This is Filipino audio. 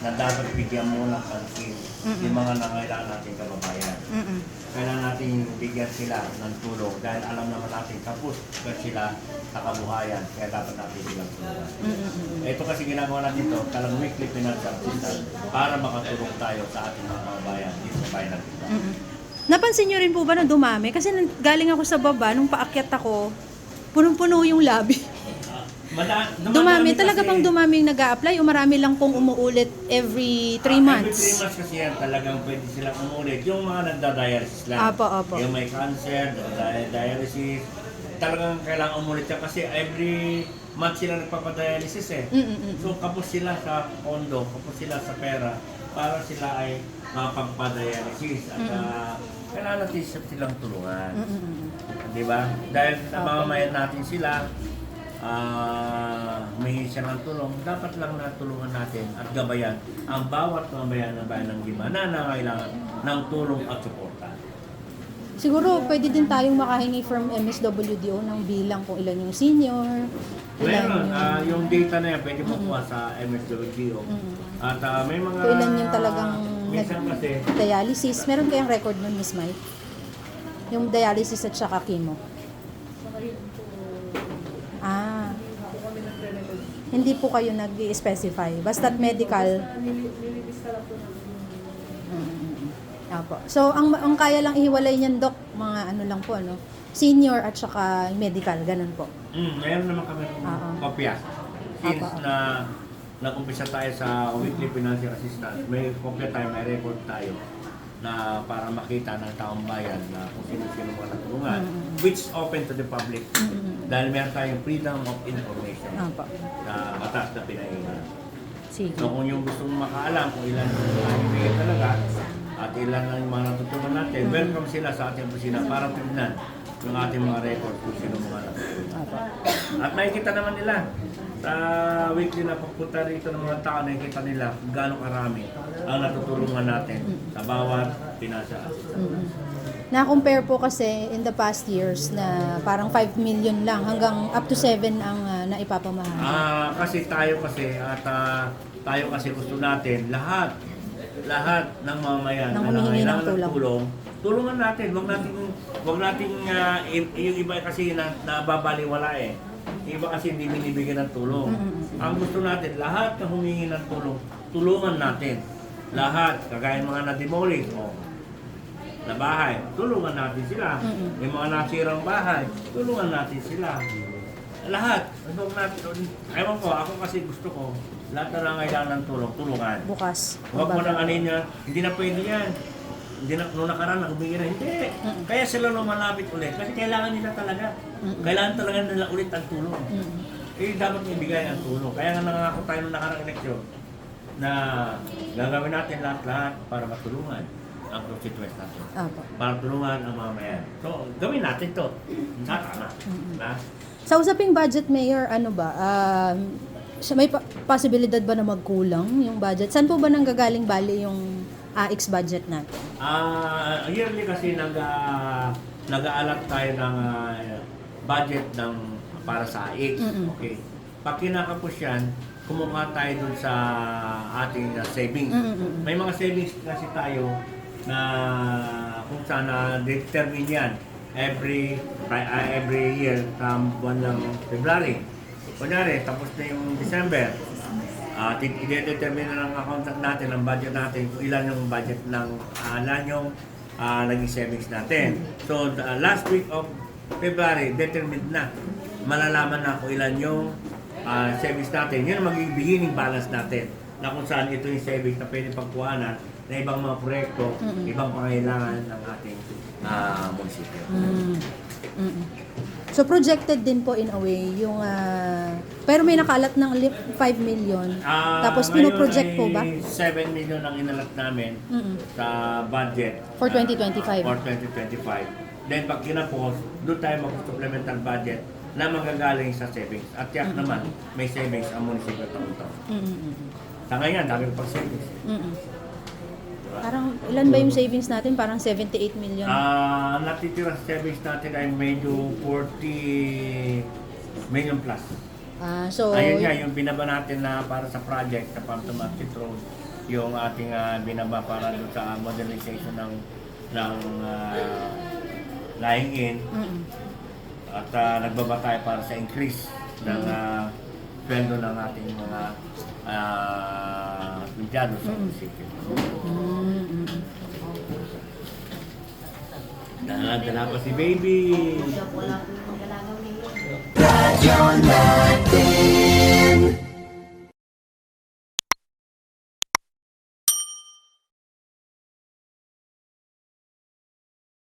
na dapat bigyan mo ng pansin Mm-mm. yung mga nangailangan nating kababayan. Mm-mm. Kailangan natin bigyan sila ng tulong dahil alam naman natin kapos ka sila sa kabuhayan kaya dapat natin silang tulungan. Mm-mm. Ito kasi ginagawa natin ito, talang weekly financial assistance para makatulong tayo sa ating mga kababayan dito sa bayan natin. Mm-mm. Napansin nyo rin po ba na dumami? Kasi nang- galing ako sa baba, nung paakyat ako, punong-puno yung lobby. Mada- Dumami, talaga bang dumaming nag apply o marami lang pong umuulit every 3 Ah, months? Every 3 months kasi yan talagang pwede silang umulit. Yung mga nagda-dialysis lang. Apo, apo. Yung may cancer, di- dialysis. Talagang kailangan umulit yan kasi every month sila nagpapadialysis eh. Mm-mm. So kapos sila sa kondo, kapos sila sa pera para sila ay mapagpadialysis. At ah, kailangan natin silang tulungan. Mm-mm. Di ba? Dahil namamayan natin sila, ah may siya ng tulong, dapat lang natulungan natin at gabayan ang bawat mamayan ng bayan ng Lima na nangailangan ng tulong at suporta. Siguro pwede din tayong makahingi from MSWDO ng bilang kung ilan yung senior, ilan Meron, yung, ah, yung data na yan, pwede makuha sa MSWDO. Mm. At ah, may mga... Kung ilan yung talagang Minsan kasi, dialysis. Meron kayang record nun, Miss Mai? Yung dialysis at saka chemo. Ah. Hindi po kayo nag-specify. Basta't medical. Mm. Apo. So, ang, ang kaya lang ihiwalay niyan, Dok, mga ano lang po, ano? Senior at saka medical, ganun po. mm, meron naman kami Oo. kopya. Since Apo. na nag-umpisa tayo sa weekly financial assistance, may kopya tayo, may record tayo na para makita ng taong bayan na kung sino-sino mga natulungan, Mm. which is open to the public. Mm. Dahil meron tayong freedom of information Apo. na batas na pinailan. Sige. So kung yung gusto mong makaalam kung ilan ang naibigay talaga at ilan ang mga natutulungan natin, Mm. welcome sila sa ating opisina para tignan yung ating mga record kung sino mga. At nakikita naman nila sa weekly na pagpunta rito ng mga tao, nakikita nila gaano karami ang natutulungan natin sa bawat pinasa. Mm. Na-compare po kasi in the past years na parang 5 million lang hanggang up to 7 ang uh, naipapamahal. Ah, kasi tayo kasi at ah, tayo kasi gusto natin lahat lahat ng mamamayan Nang na humihingi ng nangailangan ng tulong. tulong, tulungan natin. Wag natin wag nating ah, i- yung iba kasi na nababaliwala eh. Iba kasi hindi binibigyan ng tulong. Mm-mm. Ang gusto natin, lahat na humingi ng tulong, tulungan natin. Lahat, kagaya ng mga na-demolish, oh, na bahay, tulungan natin sila. Mm-mm. Yung mga nasirang bahay, tulungan natin sila. Lahat. Huwag natin, ewan ko, ako kasi gusto ko, lahat na nangailangan ng tulong, tulungan. Bukas. Huwag mo nang anin niya, hindi na pwede yan. Hindi na, nung nakaraan, humingi na, hindi. Mm-mm. Kaya sila lumalapit ulit, kasi kailangan nila talaga. Mm-mm. Kailangan talaga nila ulit ang tulong. Mm. Eh, dapat ibigay ang tulong. Kaya nga nangako tayo nung nakarang eleksyon na gagawin natin lahat-lahat para matulungan ang constituents natin. Apo. Para tulungan ang mamamayan. So, gawin natin to. Sa tama. Na? Sa usaping budget, Mayor, ano ba? Siya- may posibilidad ba na magkulang yung budget? Saan po ba nanggagaling bali yung AX budget natin? Ah, yearly kasi nag uh, nag-aalat tayo ng ah, budget ng para sa AX. Mm-mm. Okay. Pag kinakapos yan, kumuha tayo dun sa ating ah, savings. Mm-mm. May mga savings kasi tayo na kung saan na determine yan every uh, every year sa buwan ng February. Kunyari, tapos na yung December, uh, i-determine na ng accountant natin, ang budget natin, kung ilan yung budget ng uh, ilan yung uh, naging savings natin. So, the last week of February, determined na. Malalaman na kung ilan yung uh, savings natin. Yun ang magiging beginning balance natin na kung saan ito yung savings na pwede pagkuhanan na ibang mga proyekto, Mm-mm. ibang pangailangan ng ating uh, munisipyo. Mm. Mm-mm. So projected din po in a way yung ah, pero may nakalat ng li- 5 million. Ah, Tapos ngayon pinoproject po ba? ay 7 million ang inalat namin Mm-mm. sa budget. For ah, 2025. for 2025. Then pag kinapos, doon tayo mag-supplemental budget na magagaling sa savings. At yak naman, may savings ang munisipyo taon-taon. Mm-mm. Sa ngayon, dami pa savings. Mm-mm. Parang ilan ba yung savings natin? Parang 78 million. Ah, natitira sa savings natin ay medyo 40 million plus. Ah, so, Ayun nga, yung binaba natin na para sa project sa Phantom Market Road, yung ating ah, binaba para doon sa modernization ng ng uh, lying in Mm-mm. at ah, nagbaba tayo para sa increase ng uh, sweldo ng ating mga uh, empleyado sa munisipyo. Mm-mm. Dala, dala pa si baby. Ninyo.